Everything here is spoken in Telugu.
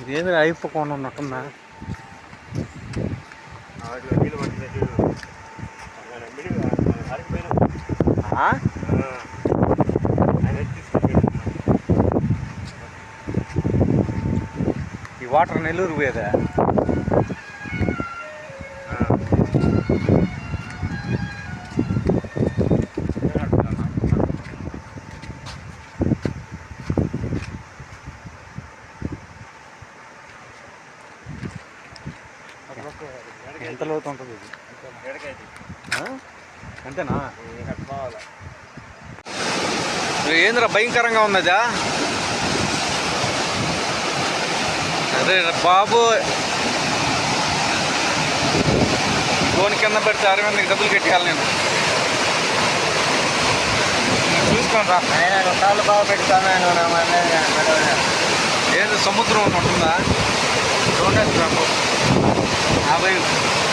ఇదేది అయిపోకుండా ఉన్నట్టుందా ఈ వాటర్ నెల్లూరు పోయేదా? ఎంత లోతు ఉంటుంది ఇది? అంతేనా? ఏందిరా భయంకరంగా ఉన్నదా? అరే బాబు. ఫోన్ కింద పెడితే అరవింద్ నీకు డబ్బులు కట్టేయాలి నేను. చూసుకోండి రా. బాగా పెడతాను ఏది సముద్రం ఉంటుందా? చూడండి હા ભાઈ.